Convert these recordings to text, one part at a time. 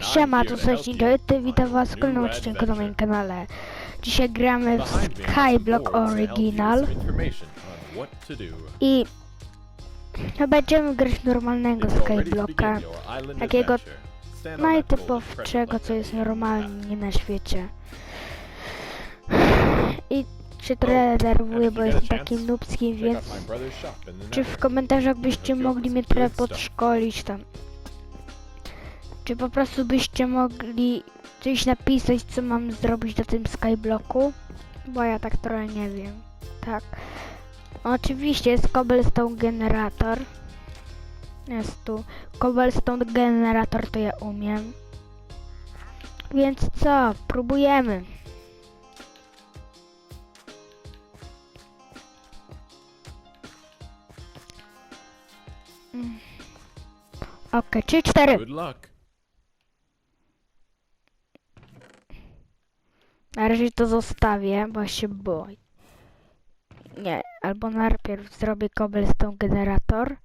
Siema, tu Sośnikoty, witam was w kolejnym odcinku na moim kanale. Dzisiaj gramy w Skyblock Original. i będziemy grać normalnego Skyblocka, takiego najtypowszego, co jest normalnie na świecie. I się trochę denerwuję, bo jestem taki nubski, więc czy w komentarzach byście mogli mnie trochę podszkolić tam? Czy po prostu byście mogli coś napisać, co mam zrobić do tym skyblocku? Bo ja tak trochę nie wiem. Tak. Oczywiście jest cobblestone generator. Jest tu. Cobblestone generator to ja umiem. Więc co? Próbujemy. Mm. Okej, trzy, cztery. Good luck. Na razie to zostawię, bo się boję. Nie, albo najpierw zrobię cobblestone generator.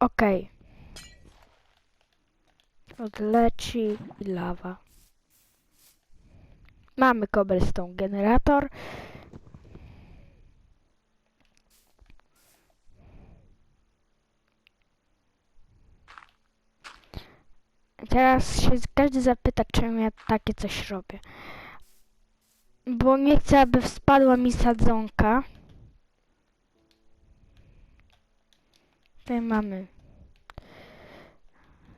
Okej. Odleci i lawa. Mamy cobblestone generator. Teraz się każdy zapyta, czemu ja takie coś robię. Bo nie chcę, aby spadła mi sadzonka. Tutaj mamy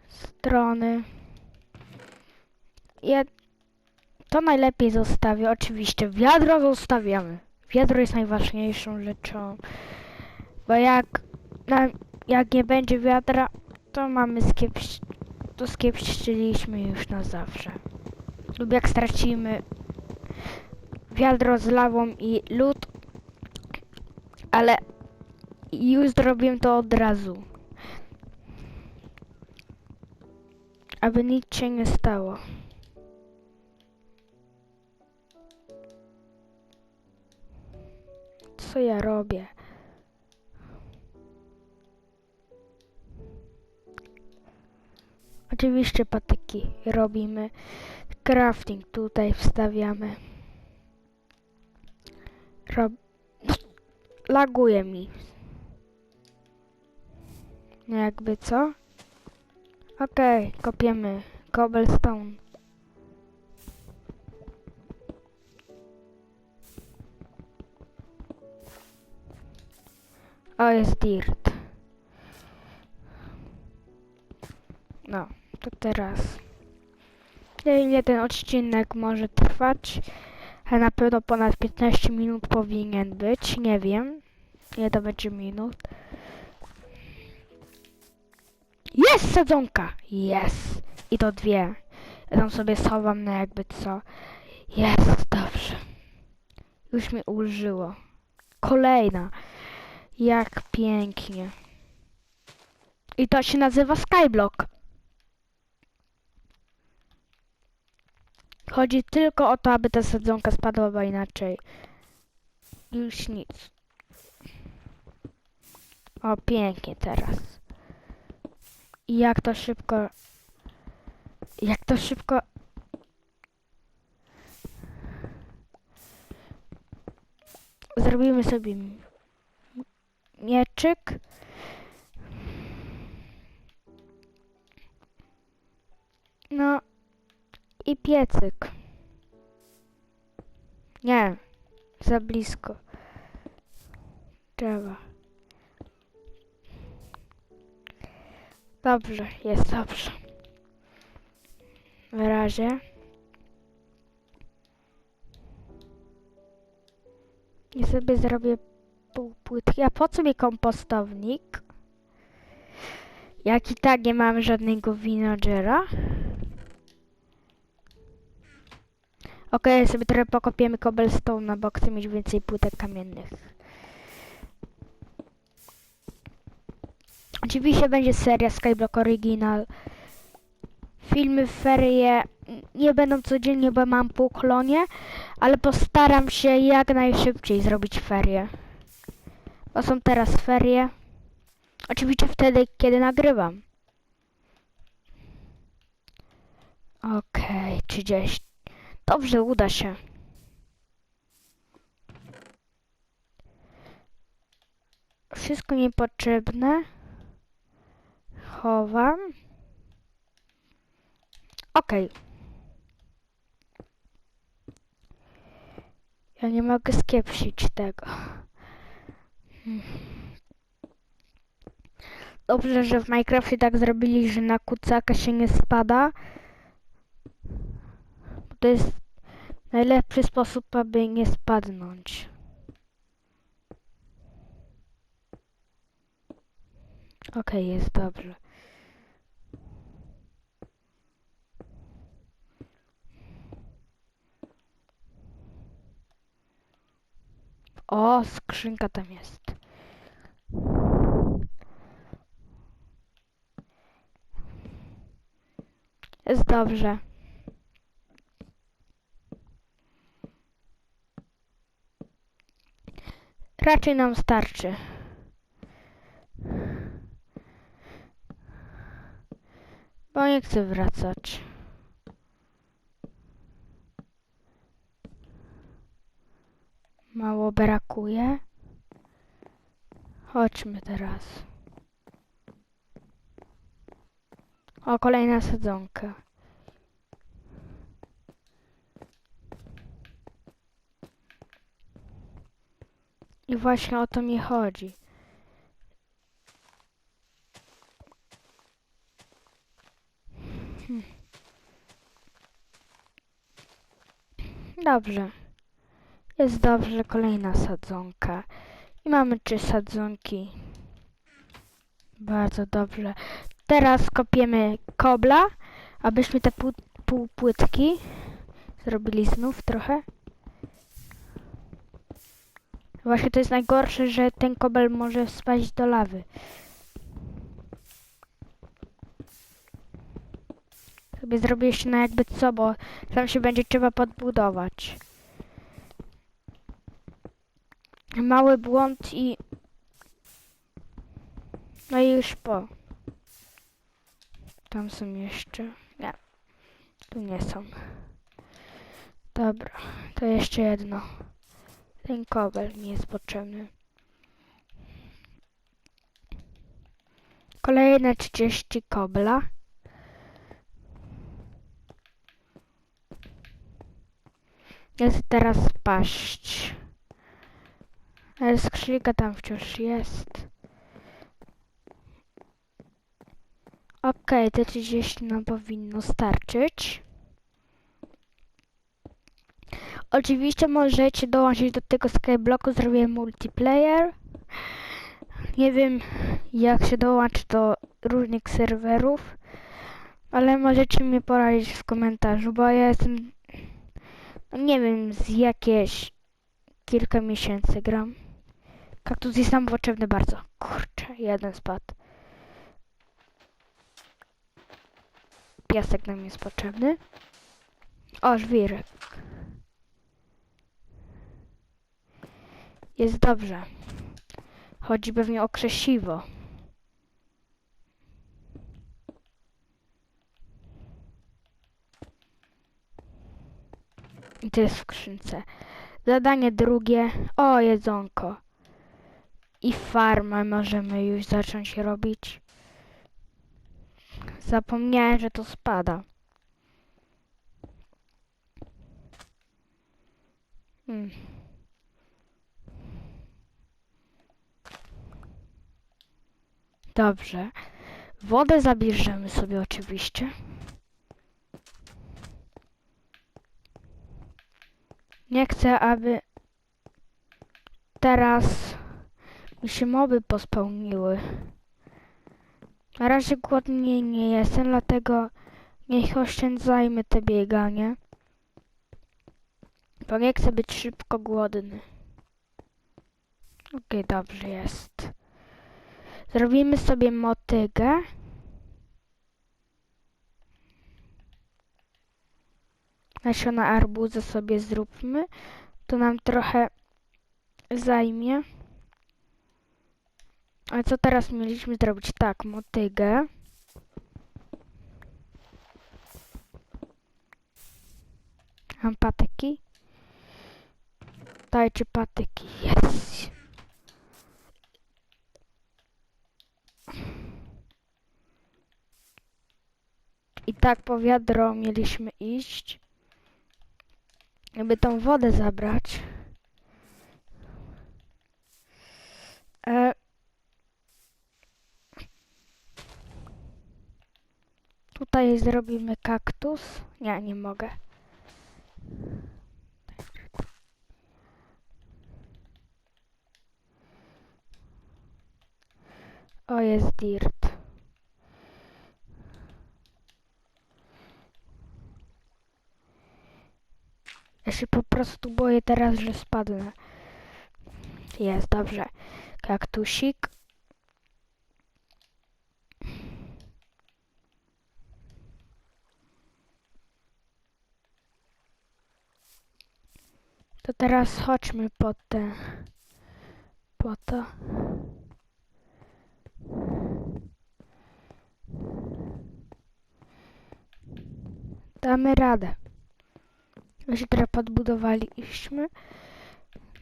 strony. Ja to najlepiej zostawię. Oczywiście wiadro zostawiamy. Wiadro jest najważniejszą rzeczą. Bo jak, jak nie będzie wiadra, to mamy skiepś, to skiepściliśmy już na zawsze. Lub jak stracimy wiadro z lawą i lód, ale już zrobię to od razu. Aby nic się nie stało. Co ja robię? Oczywiście patyki robimy. Crafting tutaj wstawiamy. Rob... Laguje mi. No jakby co? Okej, kopiemy cobblestone. O, jest dirt. No, to teraz. Nie ile ten odcinek może trwać, ale na pewno ponad 15 minut powinien być. Nie wiem, ile to będzie minut. Jest sadzonka! Jest! I to dwie. Ja tam sobie schowam na jakby co. Jest, dobrze. Już mi ulżyło. Kolejna. Jak pięknie. I to się nazywa Skyblock. Chodzi tylko o to, aby ta sadzonka spadła, bo inaczej już nic. O, pięknie teraz. I jak to szybko... Jak to szybko... Zrobimy sobie mieczyk. No i piecyk. Nie, za blisko. Trzeba. Dobrze, jest dobrze. Na razie. I sobie zrobię pół płytki. A po co mi kompostownik? Jak i tak nie mamy żadnego vinagera. Okej, sobie trochę pokopiemy cobblestone, bo chcę mieć więcej płytek kamiennych. Oczywiście będzie seria Skyblock Original. Filmy, ferie nie będą codziennie, bo mam pół kolonie, ale postaram się jak najszybciej zrobić ferie. Bo są teraz ferie. Oczywiście wtedy, kiedy nagrywam. Okej, 30. Dobrze, uda się. Wszystko niepotrzebne. Chowam. Okej. Ja nie mogę skiepsić tego. Dobrze, że w Minecraftie tak zrobili, że na kucaka się nie spada. To jest najlepszy sposób, aby nie spadnąć. Okej, jest dobrze. O, skrzynka tam jest. Jest dobrze. Raczej nam starczy. Bo nie chcę wracać. Mało brakuje. Chodźmy teraz. O, kolejna sadzonka. I właśnie o to mi chodzi. Dobrze. Jest dobrze, kolejna sadzonka. I mamy trzy sadzonki. Bardzo dobrze. Teraz kopiemy kobla, abyśmy te pół, pół płytki zrobili znów trochę. Właśnie to jest najgorsze, że ten kobel może spaść do lawy. Sobie zrobię jeszcze na jakby co, bo tam się będzie trzeba podbudować. Mały błąd i... No i już po. Tam są jeszcze... Nie. Tu nie są. Dobra, to jeszcze jedno. Ten kobel mi jest potrzebny. Kolejne 30 kobla. Jest teraz paść. Ale skrzynka tam wciąż jest. Okej, te 30 nam powinno starczyć. Oczywiście możecie dołączyć do tego skyblocku, zrobię multiplayer. Nie wiem jak się dołączy do różnych serwerów, ale możecie mi poradzić w komentarzu, bo ja jestem, no nie wiem, z jakieś kilka miesięcy gram. Kaktus jest nam potrzebny bardzo. Kurczę, jeden spadł. Piasek nam jest potrzebny. O, żwirek. Jest dobrze. Chodzi pewnie o krzesiwo. I to jest w skrzynce. Zadanie drugie. O, jedzonko. I farmę możemy już zacząć robić. Zapomniałem, że to spada. Hmm. Dobrze. Wodę zabierzemy sobie oczywiście. Nie chcę, aby teraz mi się moby pospełniły. Na razie głodny nie jestem, dlatego niech oszczędzajmy te bieganie. Bo nie chcę być szybko głodny. Okej, dobrze jest. Zrobimy sobie motygę. nasiona arbuza sobie zróbmy. To nam trochę zajmie. Ale co teraz mieliśmy zrobić? Tak, motygę. Mam patyki. Dajcie patyki. Yes. I tak po wiadro mieliśmy iść. Żeby tą wodę zabrać. E... Tutaj zrobimy kaktus. Nie, nie mogę. O, jest dirt. Ja się po prostu boję teraz, że spadnę. Jest, dobrze. Kaktusik. To teraz chodźmy po te... Po to. Damy radę. My się teraz podbudowaliśmy.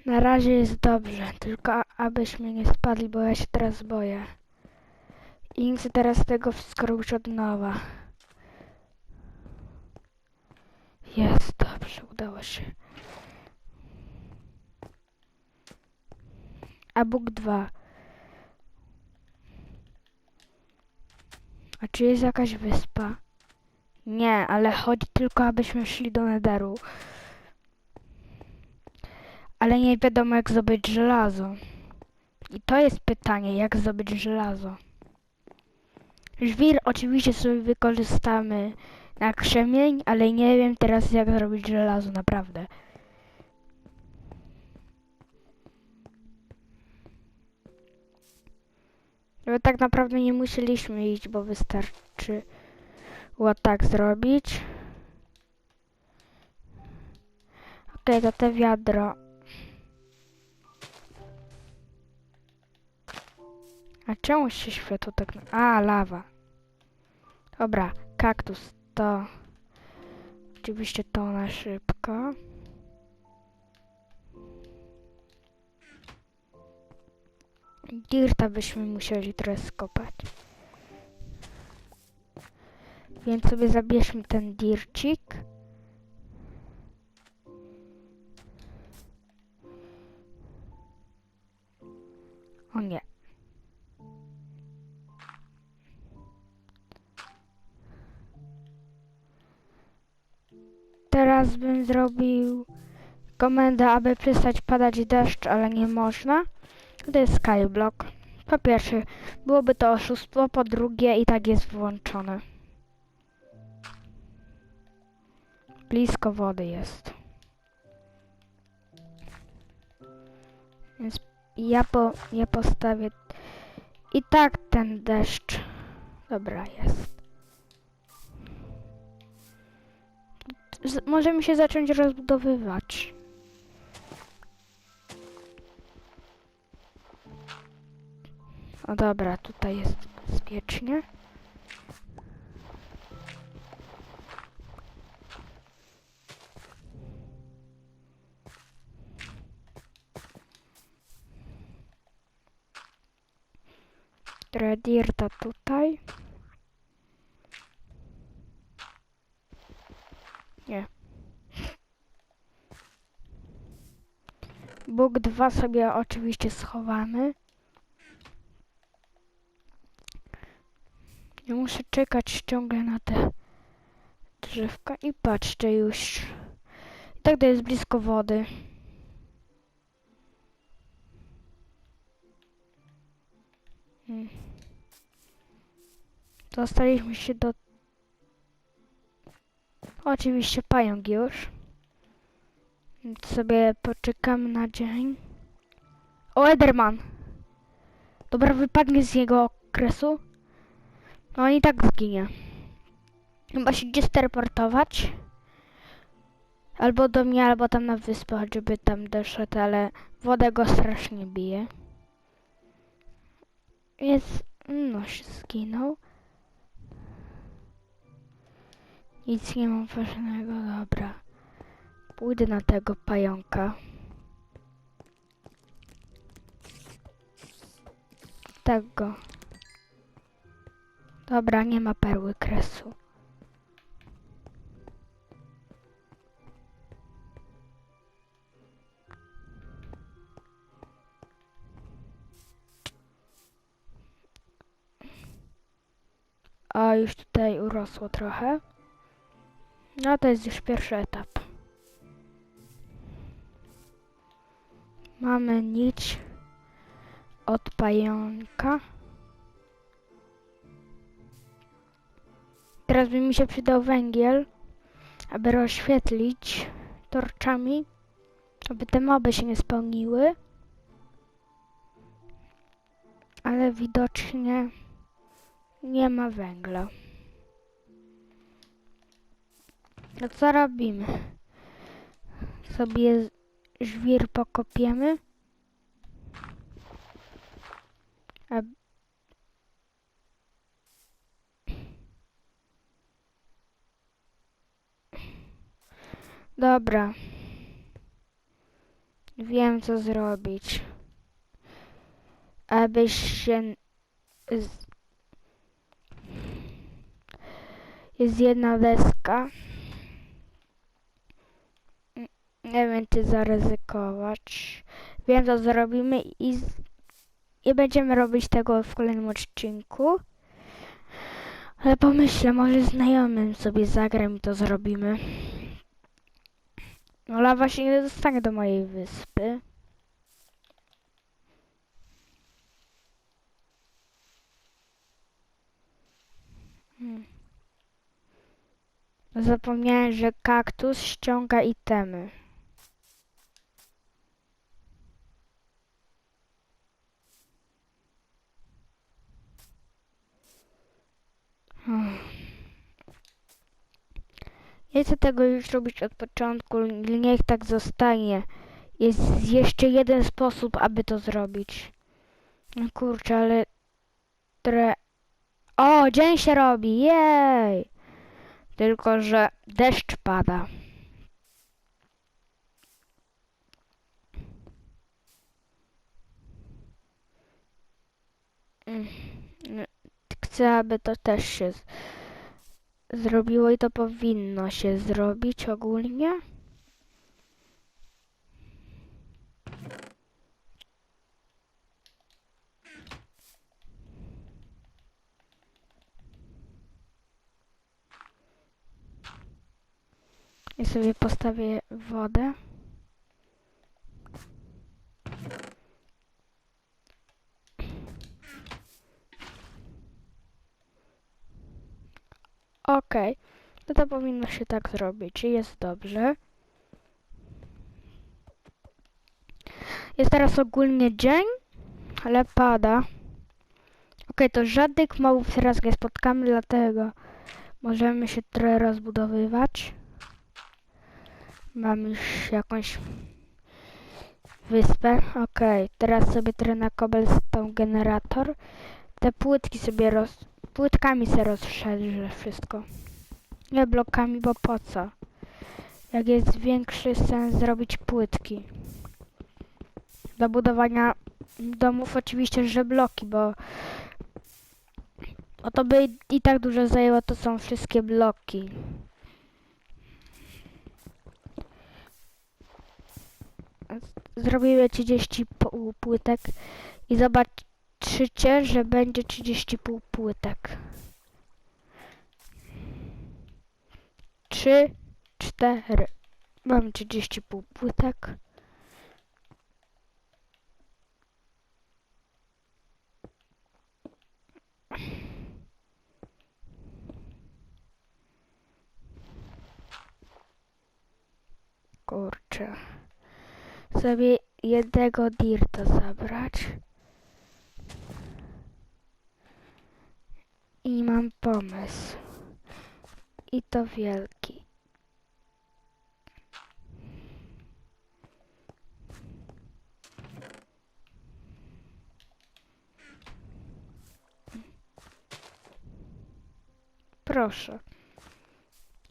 Na razie jest dobrze, tylko abyśmy nie spadli, bo ja się teraz boję. I nie chcę teraz tego wszystko robić od nowa. Jest, dobrze, udało się. A Bóg 2. A czy jest jakaś wyspa? Nie, ale chodzi tylko, abyśmy szli do Netheru. Ale nie wiadomo, jak zdobyć żelazo. I to jest pytanie, jak zdobyć żelazo. Żwir oczywiście sobie wykorzystamy na krzemień, ale nie wiem teraz, jak zrobić żelazo, naprawdę. No tak naprawdę nie musieliśmy iść, bo wystarczy było tak zrobić. Okej, to te wiadro. A czemu się światło tak... A, lawa. Dobra, kaktus to... Oczywiście to na szybko. Dirta byśmy musieli trochę skopać. Więc sobie zabierzmy ten dircik. O nie. Teraz bym zrobił komendę, aby przestać padać deszcz, ale nie można. To jest skyblock. Po pierwsze, byłoby to oszustwo, po drugie i tak jest włączone. Blisko wody jest. Więc ja, po, ja postawię... I tak ten deszcz. Dobra, jest. Z, możemy się zacząć rozbudowywać. O dobra, tutaj jest bezpiecznie. Trochę dirta tutaj. Nie. Bóg 2 sobie oczywiście schowamy. Nie muszę czekać ciągle na te drzewka i patrzcie już. I tak to jest blisko wody. Hmm. Dostaliśmy się do... Oczywiście pająk już. Więc sobie poczekamy na dzień. O, Ederman! Dobra, wypadnie z jego okresu. No i tak zginie. Chyba się gdzie teleportować. Albo do mnie, albo tam na wyspę, żeby tam doszedł, ale woda go strasznie bije. Jest... no się zginął. Nic nie mam ważnego, dobra. Pójdę na tego pająka. Tego. Dobra, nie ma perły kresu. A już tutaj urosło trochę. No to jest już pierwszy etap. Mamy nić od pająka. Teraz by mi się przydał węgiel, aby rozświetlić torczami, aby te moby się nie spełniły. Ale widocznie nie ma węgla. No co robimy? Sobie żwir pokopiemy. A... Dobra. Wiem co zrobić. Abyś się z... Jest jedna deska. Nie wiem, czy zaryzykować. Wiem, co zrobimy i, i będziemy robić tego w kolejnym odcinku. Ale pomyślę, może znajomym sobie zagram i to zrobimy. No, lawa się nie dostanie do mojej wyspy. Hmm. Zapomniałem, że kaktus ściąga itemy. Nie chcę tego już robić od początku, niech tak zostanie. Jest jeszcze jeden sposób, aby to zrobić. No kurczę, ale... Tre... O, dzień się robi, jej! Tylko, że deszcz pada. Mm, Chcę, aby to też się zrobiło i to powinno się zrobić ogólnie. I sobie postawię wodę. Okej, no to powinno się tak zrobić. Jest dobrze. Jest teraz ogólnie dzień, ale pada. Okej, to żadnych mobów teraz nie spotkamy, dlatego możemy się trochę rozbudowywać. Mam już jakąś wyspę. Okej, teraz sobie trochę na cobblestone generator. Te płytki sobie roz... Płytkami sobie rozszerzę wszystko. Nie blokami, bo po co? Jak jest większy sens zrobić płytki. Do budowania domów oczywiście, że bloki, bo o to by i tak dużo zajęło, to są wszystkie bloki. Zrobiłem 30 pół płytek i zobaczycie, że będzie 30 pół płytek. 3, 4. Mam 30 pół płytek. Kurczę. Sobie jednego dirta zabrać. I mam pomysł. I to wielki. Proszę.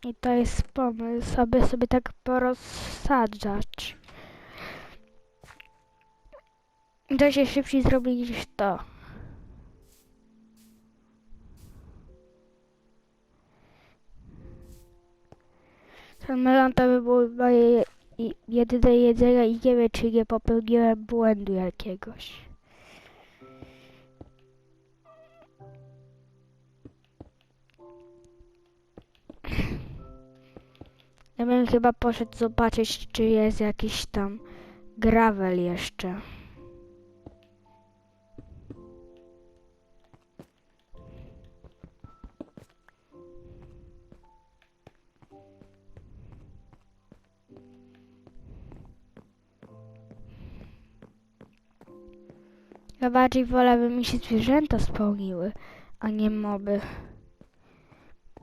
I to jest pomysł, aby sobie tak porozsadzać. Da się szybciej zrobić niż to. To by było i- jedyne jedzenie i nie wiem, czy nie popełniłem błędu jakiegoś. Ja bym chyba poszedł zobaczyć, czy jest jakiś tam gravel jeszcze. Ja bardziej wolę, by mi się zwierzęta spełniły, a nie moby.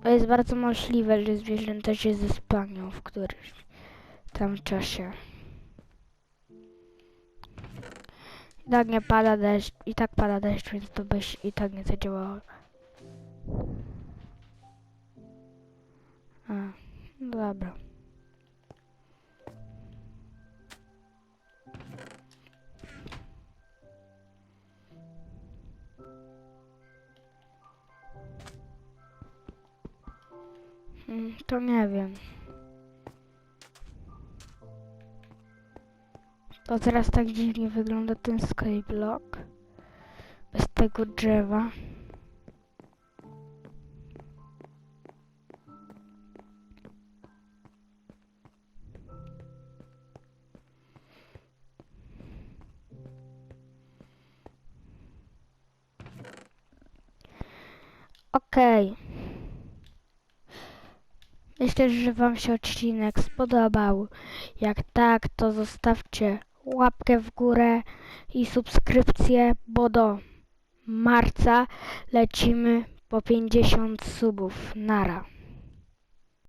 To jest bardzo możliwe, że zwierzęta się zespanią w którymś tam czasie. I tak nie pada deszcz, i tak pada deszcz, więc to by się i tak nie zadziałało. A, no dobra. To nie wiem. To teraz tak dziwnie wygląda ten skyblock. Bez tego drzewa. Okej. Myślę, że Wam się odcinek spodobał. Jak tak, to zostawcie łapkę w górę i subskrypcję, bo do marca lecimy po 50 subów. Nara.